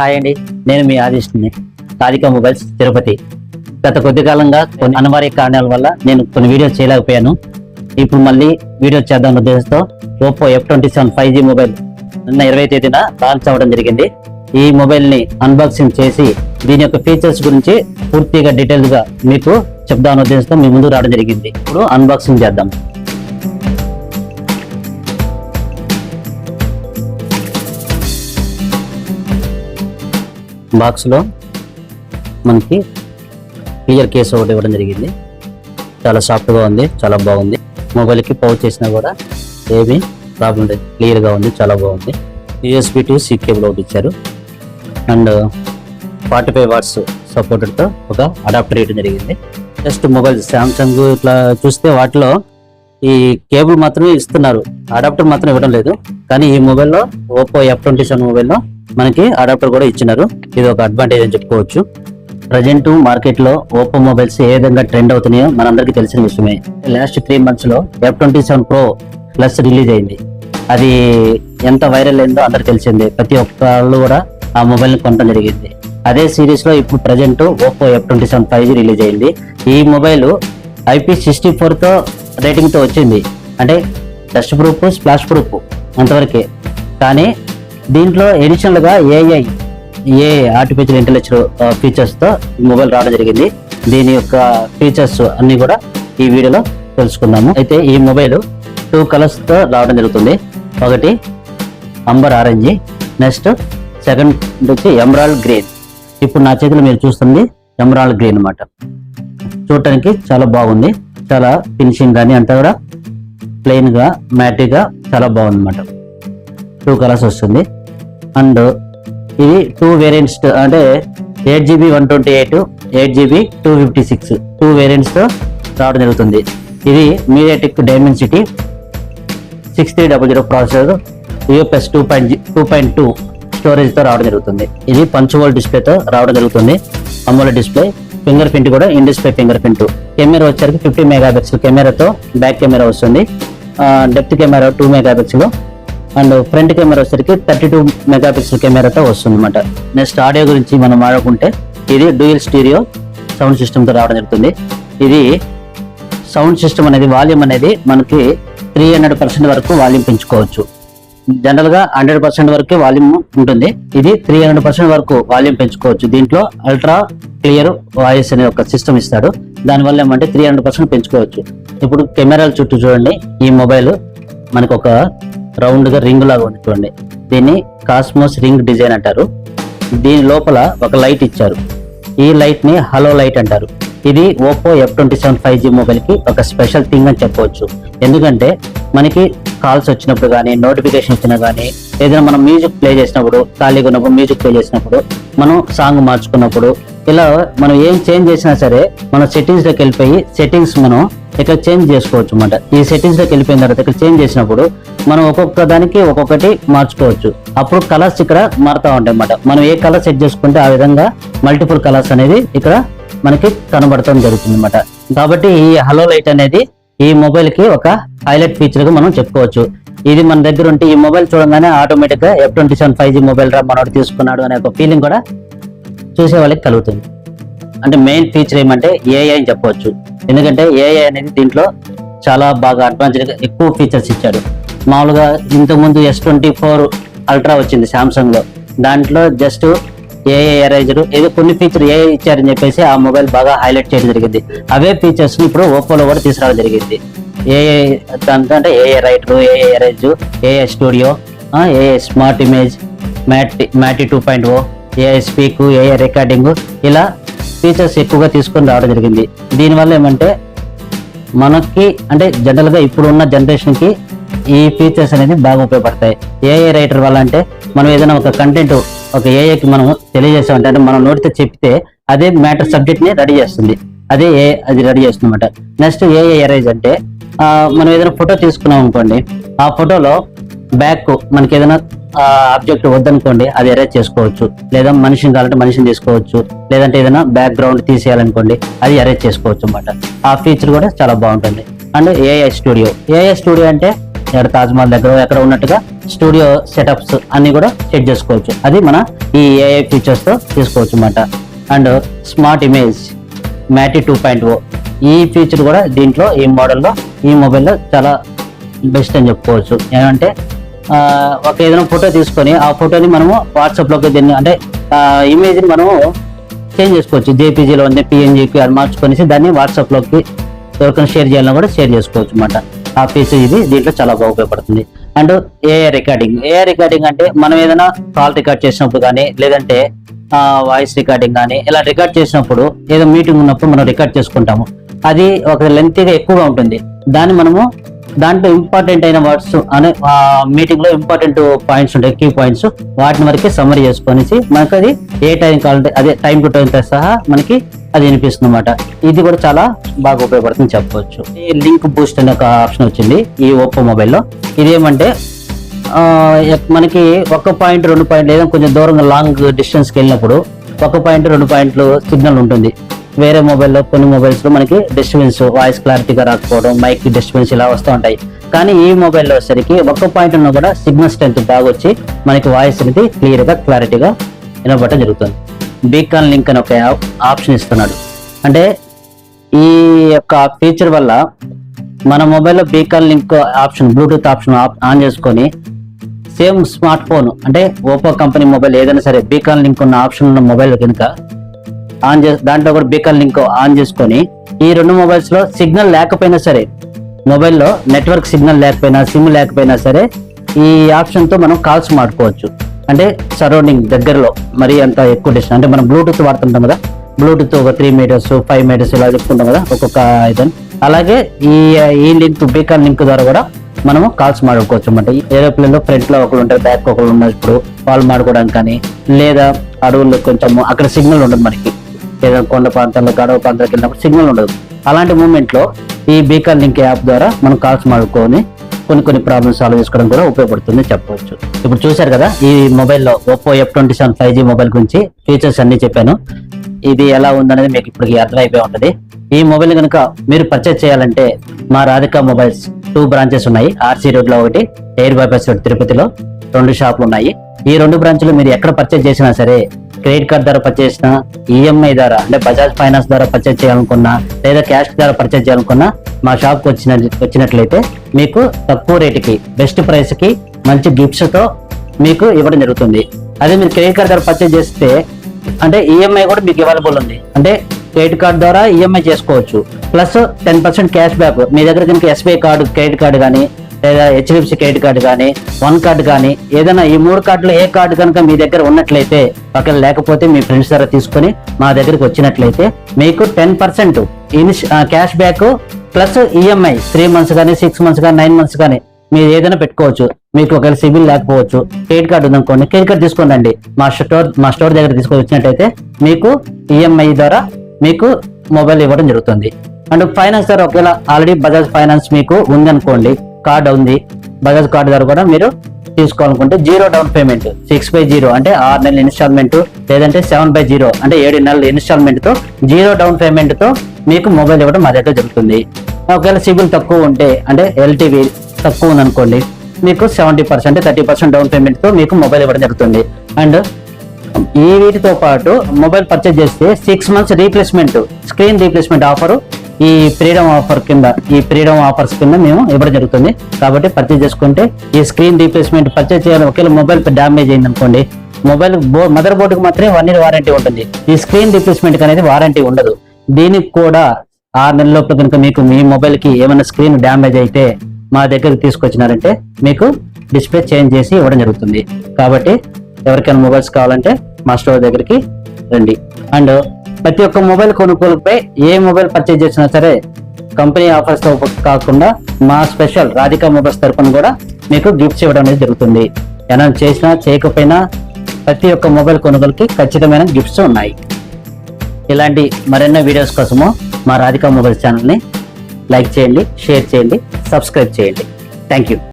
Hi అండి. నేను మీ ఆదిష్ని రాధిక మొబైల్స్ తిరుపతి. గత కొద్ది కాలంగా కొన్ని అనివార్య కారణాల వల్ల నేను కొన్ని వీడియోస్ చేయలేకపోయాను. ఇప్పుడు మళ్ళీ వీడియో చేద్దాం ఉద్దేశంతో Oppo F twenty seven five G mobile నిన్న ఇరవై తేదీన లాంచ్ అవ్వడం జరిగింది. ఈ మొబైల్ని అన్బాక్సింగ్ చేసి దీని యొక్క ఫీచర్స్ గురించి పూర్తిగా డీటెయిల్గా మీకు చెప్దామన్న ఉద్దేశంతో మీ ముందు రావడం జరిగింది. ఇప్పుడు అన్బాక్సింగ్ చేద్దాం. బాక్స్లో మనకి క్లియర్ కేసు ఒకటి ఇవ్వడం జరిగింది. చాలా సాఫ్ట్గా ఉంది చాలా బాగుంది. మొబైల్కి పౌచ్ చేసినా కూడా ఏమీ ప్రాబ్లం లేదు. క్లియర్గా ఉంది చాలా బాగుంది. యూఎస్బి టు సి కేబుల్ ఒకటి ఇచ్చారు. అండ్ ఫార్టీ ఫైవ్ వాట్స్ సపోర్టర్తో ఒక అడాప్టర్ ఇవ్వడం జరిగింది. జస్ట్ మొబైల్ సామ్సంగ్ ఇట్లా చూస్తే వాటిలో ఈ కేబుల్ మాత్రమే ఇస్తున్నారు. అడాప్టర్ మాత్రం ఇవ్వడం లేదు. కానీ ఈ మొబైల్లో ఓపో ఎఫ్ ట్వంటీ సెవెన్ మొబైల్లో మనకి అడాప్టర్ కూడా ఇచ్చినారు. ఇది ఒక అడ్వాంటేజ్ అని చెప్పుకోవచ్చు. ప్రజెంట్ మార్కెట్లో ఓప్పో మొబైల్స్ ఏ విధంగా ట్రెండ్ అవుతున్నాయో మనందరికీ తెలిసిన విషయమే. లాస్ట్ త్రీ మంత్స్లో F twenty seven pro plus release అయింది. అది ఎంత వైరల్ అయిందో అందరికి తెలిసిందే. ప్రతి ఒక్కళ్ళు కూడా ఆ మొబైల్ని కొనడం జరిగింది. అదే సిరీస్లో ఇప్పుడు present Oppo F twenty seven five G release అయింది. ఈ మొబైల్ ఐపీ సిక్స్టీ ఫోర్తో రేటింగ్తో వచ్చింది. అంటే డస్ట్ ప్రూఫ్ స్ప్లాష్ ప్రూఫ్ అంతవరకే. కానీ దీంట్లో ఎడిషనల్గా ఏఐ ఏ ఆర్టిఫిషియల్ ఇంటెలిజెన్స్ ఫీచర్స్తో మొబైల్ రావడం జరిగింది. దీని యొక్క ఫీచర్స్ అన్నీ కూడా ఈ వీడియోలో తెలుసుకుందాము. అయితే ఈ మొబైల్ టూ కలర్స్తో రావడం జరుగుతుంది. ఒకటి అంబర్ ఆరెంజ్ నెక్స్ట్ సెకండ్ వచ్చి ఎమరాల్డ్ గ్రీన్. ఇప్పుడు నా చేతిలో మీరు చూస్తుంది ఎమరాల్డ్ గ్రీన్ అన్నమాట. చూడటానికి చాలా బాగుంది. చాలా ఫినిషింగ్ కానీ అంతా కూడా ప్లెయిన్గా మ్యాటిక్గా చాలా బాగుంది అనమాట టూ కలర్స్ వస్తుంది. అండ్ ఇది టూ వేరియంట్స్ అంటే eight GB one twenty eight eight GB two fifty six two వేరియంట్స్తో రావడం జరుగుతుంది. ఇది MediaTek Dimensity six three double zero processor UFS two point two point two స్టోరేజ్తో రావడం జరుగుతుంది. ఇది పంచువల్ డిస్ప్లేతో రావడం జరుగుతుంది. అమోల డిస్ప్లే ఫింగర్ ప్రింట్ కూడా in display fingerprint camera వచ్చరికి ఫిఫ్టీ మెగా పిక్సెల్ కెమెరాతో బ్యాక్ కెమెరా వస్తుంది. Depth camera two mega pixel and front camera వచ్చరికి థర్టీ టూ మెగా పిక్సెల్ కెమెరాతో వస్తుంది అనమాట నెక్స్ట్ ఆడియో గురించి మనం మాట్లాడుకుంటే ఇది డ్యూయల్ స్టీరియో సౌండ్ సిస్టమ్తో రావడం జరుగుతుంది. ఇది సౌండ్ సిస్టమ్ అనేది వాల్యూమ్ అనేది మనకి త్రీ హండ్రెడ్ పర్సెంట్ వరకు వాల్యూమ్ పెంచుకోవచ్చు. జనరల్గా హండ్రెడ్ పర్సెంట్ వరకే వాల్యూమ్ ఉంటుంది. ఇది త్రీ హండ్రెడ్ పర్సెంట్ వరకు వాల్యూమ్ పెంచుకోవచ్చు. దీంట్లో అల్ట్రా క్లియర్ వాయిస్ అనే ఒక సిస్టమ్ ఇస్తాడు. దానివల్ల ఏమంటే త్రీ హండ్రెడ్ పర్సెంట్ పెంచుకోవచ్చు. ఇప్పుడు కెమెరాల చుట్టూ చూడండి. ఈ మొబైల్ మనకు ఒక రౌండ్గా రింగ్ లాగా ఉంది చూడండి. దీన్ని కాస్మోస్ రింగ్ డిజైన్ అంటారు. దీని లోపల ఒక లైట్ ఇచ్చారు. ఈ లైట్ని హలో లైట్ అంటారు. ఇది Oppo F twenty seven five G మొబైల్కి ఒక స్పెషల్ థింగ్ అని చెప్పవచ్చు. ఎందుకంటే మనకి కాల్స్ వచ్చినప్పుడు కానీ నోటిఫికేషన్ వచ్చినా కానీ ఏదైనా మనం మ్యూజిక్ ప్లే చేసినప్పుడు ఖాళీగా ఉన్నప్పుడు మ్యూజిక్ ప్లే చేసినప్పుడు మనం సాంగ్ మార్చుకున్నప్పుడు ఇలా మనం ఏం చేంజ్ చేసినా సరే మన సెట్టింగ్స్లోకి వెళ్ళిపోయి సెట్టింగ్స్ మనం ఇక్కడ చేంజ్ చేసుకోవచ్చు అనమాట ఈ సెట్టింగ్స్లోకి వెళ్ళిపోయిన తర్వాత ఇక్కడ చేంజ్ చేసినప్పుడు మనం ఒక్కొక్క దానికి ఒక్కొక్కటి మార్చుకోవచ్చు. అప్పుడు కలర్స్ ఇక్కడ మారుతా ఉంటాయి అన్నమాట. మనం ఏ కలర్ సెట్ చేసుకుంటే ఆ విధంగా మల్టిపుల్ కలర్స్ అనేది ఇక్కడ మనకి కనబడటం జరుగుతుంది అనమాట కాబట్టి ఈ హలో లైట్ అనేది ఈ మొబైల్కి ఒక హైలైట్ ఫీచర్గా మనం చెప్పుకోవచ్చు. ఇది మన దగ్గర ఉంటే ఈ మొబైల్ చూడగానే ఆటోమేటిక్గా F twenty seven five G mobile రా మనోడు తీసుకున్నాడు అనే ఒక ఫీలింగ్ కూడా చూసే వాళ్ళకి కలుగుతుంది. అంటే మెయిన్ ఫీచర్ ఏమంటే ఏఐ అని చెప్పవచ్చు. ఎందుకంటే ఏఐ అనేది దీంట్లో చాలా బాగా అడ్వాన్స్డ్ ఎక్కువ ఫీచర్స్ ఇచ్చాడు. మామూలుగా ఇంతకుముందు ఎస్ ట్వంటీ ఫోర్ అల్ట్రా వచ్చింది సామ్సంగ్లో దాంట్లో జస్ట్ ఏఐ ఎరైజర్ ఏదో కొన్ని ఫీచర్ ఏఐ ఇచ్చారని చెప్పేసి ఆ మొబైల్ బాగా హైలైట్ చేయడం జరిగింది. అవే ఫీచర్స్ని ఇప్పుడు ఓప్పోలో కూడా తీసుకురావడం జరిగింది. ఏఐ దాంతో అంటే AI writer AI erase AI studio AI smart image matting matting two point O AI speak AI recording ఇలా ఫీచర్స్ ఎక్కువగా తీసుకొని రావడం జరిగింది. దీనివల్ల ఏమంటే మనకి అంటే జనరల్గా ఇప్పుడు ఉన్న జనరేషన్కి ఈ ఫీచర్స్ అనేది బాగా ఉపయోగపడతాయి. ఏఐ రైటర్ వల్ల అంటే మనం ఏదైనా ఒక కంటెంట్ ఒక ఏఐకి మనం తెలియజేసామంటే అంటే మనం నోటితో చెప్తే అదే మ్యాటర్ సబ్జెక్ట్ని రెడీ చేస్తుంది. అదే ఏ అది రెడీ చేస్తుంది అనమాట నెక్స్ట్ ఏఐ ఎరైజ్ అంటే మనం ఏదైనా ఫోటో తీసుకున్నాం అనుకోండి ఆ ఫోటోలో బ్యాక్ మనకి ఏదైనా ఆబ్జెక్ట్ వద్దనుకోండి అది ఎరేజ్ చేసుకోవచ్చు. లేదా మనిషిని కావాలంటే మనిషిని తీసుకోవచ్చు. లేదంటే ఏదైనా బ్యాక్గ్రౌండ్ తీసేయాలనుకోండి అది అరేంజ్ చేసుకోవచ్చు అనమాట ఆ ఫీచర్ కూడా చాలా బాగుంటుంది. And AI studio AI studio అంటే ఇక్కడ తాజ్మహల్ దగ్గర ఎక్కడ ఉన్నట్టుగా స్టూడియో సెటప్స్ అన్ని కూడా సెట్ చేసుకోవచ్చు. అది మన ఈ ఏఐ ఫీచర్స్తో తీసుకోవచ్చు అనమాట and smart image matting two point O ఈ ఫీచర్ కూడా దీంట్లో ఈ మోడల్లో ఈ మొబైల్లో చాలా బెస్ట్ అని చెప్పుకోవచ్చు. ఏమంటే ఒక ఏదైనా ఫోటో తీసుకొని ఆ ఫోటోని మనము వాట్సాప్లోకి దీన్ని అంటే ఇమేజ్ని మనము చేంజ్ చేసుకోవచ్చు. జేపీజీలో ఉంది పిఎన్జీకి అది మార్చుకొనేసి దాన్ని వాట్సాప్లోకి ఎవరికైనా షేర్ చేయాలన్నా కూడా షేర్ చేసుకోవచ్చు అనమాట ఆ ఫీచర్ ఇది దీంట్లో చాలా బాగా ఉపయోగపడుతుంది. And AI recording. AI recording అంటే మనం ఏదైనా కాల్ రికార్డ్ చేసినప్పుడు కానీ లేదంటే వాయిస్ రికార్డింగ్ కానీ ఇలా రికార్డ్ చేసినప్పుడు ఏదో మీటింగ్ ఉన్నప్పుడు మనం రికార్డ్ చేసుకుంటాము. అది ఒక లెంతీగా ఎక్కువగా ఉంటుంది. దాన్ని మనము దాంట్లో ఇంపార్టెంట్ అయిన వర్డ్స్ అనే ఆ మీటింగ్లో ఇంపార్టెంట్ పాయింట్స్ ఉంటాయి కీ పాయింట్స్ వాటిని వరకే సమ్మరీ చేసుకొనేసి మనకు అది ఏ టైం కావాలంటే అదే టైం టు టైం సహా మనకి అది వినిపిస్తుంది అనమాట ఇది కూడా చాలా బాగా ఉపయోగపడుతుంది చెప్పవచ్చు ఈ లింక్ బూస్ట్ అనే ఒక ఆప్షన్ వచ్చింది ఈ ఒప్పో మొబైల్లో ఇదేమంటే మనకి ఒక పాయింట్ రెండు పాయింట్ లేదా కొంచెం దూరంగా లాంగ్ డిస్టెన్స్కి వెళ్ళినప్పుడు ఒక పాయింట్ రెండు పాయింట్లు సిగ్నల్ ఉంటుంది. వేరే మొబైల్లో కొన్ని మొబైల్స్లో మనకి డిస్టర్బెన్స్ వాయిస్ క్లారిటీగా రాకపోవడం మైక్ డిస్టర్బెన్స్ ఇలా వస్తూ ఉంటాయి. కానీ ఈ మొబైల్లో వచ్చేసరికి ఒక్క పాయింట్ ఉన్నా కూడా సిగ్నల్ స్ట్రెంత్ బాగా వచ్చి మనకి వాయిస్ అనేది క్లియర్గా క్లారిటీగా వినబడటం జరుగుతుంది. బీకాన్ లింక్ అని ఒక ఆప్షన్ ఇస్తున్నాడు. అంటే ఈ యొక్క ఫీచర్ వల్ల మన మొబైల్లో beacon link option Bluetooth option on చేసుకొని సేమ్ స్మార్ట్ ఫోన్ అంటే ఓపో కంపెనీ మొబైల్ ఏదైనా సరే బీకాన్ లింక్ ఉన్న ఆప్షన్ ఉన్న మొబైల్ కనుక ఆన్ చేసి దాంట్లో కూడా బీకన్ లింక్ ఆన్ చేసుకొని ఈ రెండు మొబైల్స్లో సిగ్నల్ లేకపోయినా సరే మొబైల్లో నెట్వర్క్ సిగ్నల్ లేకపోయినా సిమ్ లేకపోయినా సరే ఈ ఆప్షన్తో మనం కాల్స్ మాట్లాడుకోవచ్చు. అంటే సరౌండింగ్ దగ్గరలో మరి అంత ఎక్కువ డిస్టెన్స్ అంటే మనం బ్లూటూత్ వాడుతుంటాం కదా బ్లూటూత్ ఒక త్రీ మీటర్స్ ఫైవ్ మీటర్స్ ఇలా చెప్పుకుంటాం కదా ఒక్కొక్క ఇదని. అలాగే ఈ ఈ లింక్ బీకాన్ లింక్ ద్వారా కూడా మనము కాల్స్ మాడుకోవచ్చు అనమాట ఏరోప్లేన్లో ఫ్రంట్లో ఒకరు ఉంటారు బ్యాక్ ఒకరు ఉన్నప్పుడు వాళ్ళు మాడుకోవడానికి కానీ లేదా అడవుల్లో కొంచెం అక్కడ సిగ్నల్ ఉండదు మనకి. లేదా కొండ ప్రాంతాల్లో గడవ ప్రాంతాలకు వెళ్ళినప్పుడు సిగ్నల్ ఉండదు. అలాంటి మూమెంట్లో ఈ బీకర్ లింక్ యాప్ ద్వారా మనం కాల్స్ మాడుకొని కొన్ని కొన్ని ప్రాబ్లమ్స్ సాల్వ్ చేసుకోవడం కూడా ఉపయోగపడుతుంది చెప్పవచ్చు. ఇప్పుడు చూశారు కదా ఈ మొబైల్లో Oppo F twenty seven five G mobile గురించి ఫీచర్స్ అన్ని చెప్పాను. ఇది ఎలా ఉందనేది మీకు ఇప్పటికి అర్థమైపోయి ఉంటుంది. ఈ మొబైల్ కనుక మీరు పర్చేజ్ చేయాలంటే మా రాధిక మొబైల్స్ టూ బ్రాంచెస్ ఉన్నాయి. ఆర్సీ రోడ్లో ఒకటి ఎయిర్ బైపాస్ రోడ్ తిరుపతిలో రెండు షాపులు ఉన్నాయి. ఈ రెండు బ్రాంచ్లు మీరు ఎక్కడ పర్చేజ్ చేసినా సరే క్రెడిట్ కార్డ్ ద్వారా పర్చేస్ ఈఎంఐ ద్వారా అంటే బజాజ్ ఫైనాన్స్ ద్వారా పర్చేజ్ చేయాలనుకున్నా లేదా క్యాష్ ద్వారా పర్చేజ్ చేయాలనుకున్నా మా షాప్కి వచ్చిన వచ్చినట్లయితే మీకు తక్కువ రేటుకి బెస్ట్ ప్రైస్కి మంచి గిఫ్ట్స్తో మీకు ఇవ్వడం జరుగుతుంది. అదే మీరు క్రెడిట్ కార్డ్ ద్వారా పర్చేజ్ చేస్తే అంటే ఈఎంఐ కూడా మీకు అవైలబుల్ ఉంది. అంటే క్రెడిట్ కార్డ్ ద్వారా ఈఎంఐ చేసుకోవచ్చు. Plus ten percent cash back మీ దగ్గర కనుక ఎస్బీఐ కార్డు క్రెడిట్ కార్డు కానీ లేదా హెచ్డిఎఫ్సి క్రెడిట్ కార్డు కానీ వన్ కార్డు కానీ ఏదైనా ఈ మూడు కార్డులో ఏ కార్డు కనుక మీ దగ్గర ఉన్నట్లయితే ఒకవేళ లేకపోతే మీ ఫ్రెండ్స్ ద్వారా తీసుకొని మా దగ్గరికి వచ్చినట్లయితే మీకు ten percent cash back plus EMI three months కానీ సిక్స్ మంత్స్ కానీ నైన్ మంత్స్ కానీ మీరు ఏదైనా పెట్టుకోవచ్చు. మీకు ఒకవేళ సిబిల్ లేకపోవచ్చు క్రెడిట్ కార్డు ఉందనుకోండి క్రెడిట్ కార్డు తీసుకోండి మా స్టోర్ మా స్టోర్ దగ్గర తీసుకొని వచ్చినట్టయితే మీకు ఈఎంఐ ద్వారా మీకు మొబైల్ ఇవ్వడం జరుగుతుంది. అండ్ ఫైనాన్స్ ద్వారా ఒకవేళ ఆల్రెడీ బజాజ్ ఫైనాన్స్ మీకు ఉందనుకోండి కార్డు ఉంది. బజాజ్ కార్డు ద్వారా కూడా మీరు తీసుకోవాలనుకుంటే zero down payment six by zero అంటే ఆరు నెలల ఇన్స్టాల్మెంట్ లేదంటే సెవెన్ బై జీరో అంటే ఏడు నెలల ఇన్స్టాల్మెంట్తో జీరో డౌన్ పేమెంట్తో మీకు మొబైల్ ఇవ్వడం మా దగ్గర జరుగుతుంది. ఒకవేళ సిబిల్ తక్కువ ఉంటే అంటే ఎల్టీవీ తక్కువ ఉందనుకోండి మీకు seventy percent thirty percent down పేమెంట్తో మీకు మొబైల్ ఇవ్వడం జరుగుతుంది. అండ్ ఈ వీటితో పాటు మొబైల్ పర్చేజ్ చేస్తే six months replacement screen replacement offer ఈ ఫ్రీడమ్ ఆఫర్ కింద ఈ ఫ్రీడమ్ ఆఫర్స్ కింద మేము ఇవ్వడం జరుగుతుంది. కాబట్టి పర్చేజ్ చేసుకుంటే ఈ స్క్రీన్ రీప్లేస్మెంట్ పర్చేజ్ చేయాలి. ఒకవేళ మొబైల్ డ్యామేజ్ అయింది అనుకోండి మొబైల్ బో మదర్ బోర్డుకి మాత్రమే వన్ ఇయర్ వారంటీ ఉంటుంది. ఈ స్క్రీన్ రీప్లేస్మెంట్ అనేది వారంటీ ఉండదు. దీనికి కూడా ఆరు నెలల లోపల కనుక మీకు మీ మొబైల్కి ఏమైనా స్క్రీన్ డ్యామేజ్ అయితే మా దగ్గరికి తీసుకొచ్చినారంటే మీకు డిస్ప్లే చేంజ్ చేసి ఇవ్వడం జరుగుతుంది. కాబట్టి ఎవరికైనా మొబైల్స్ కావాలంటే మా స్టోర్ దగ్గరికి రండి. అండ్ ప్రతి ఒక్క మొబైల్ కొనుగోలుపై ఏ మొబైల్ పర్చేజ్ చేసినా సరే కంపెనీ ఆఫర్స్తో కాకుండా మా స్పెషల్ రాధికా మొబైల్స్ తరఫున కూడా మీకు గిఫ్ట్స్ ఇవ్వడం అనేది జరుగుతుంది. ఏమైనా చేసినా చేయకపోయినా ప్రతి ఒక్క మొబైల్ కొనుగోలుకి ఖచ్చితమైన గిఫ్ట్స్ ఉన్నాయి. ఇలాంటి మరెన్నో వీడియోస్ కోసము మా రాధికా మొబైల్స్ ఛానల్ని లైక్ చేయండి షేర్ చేయండి సబ్స్క్రైబ్ చేయండి. Thank you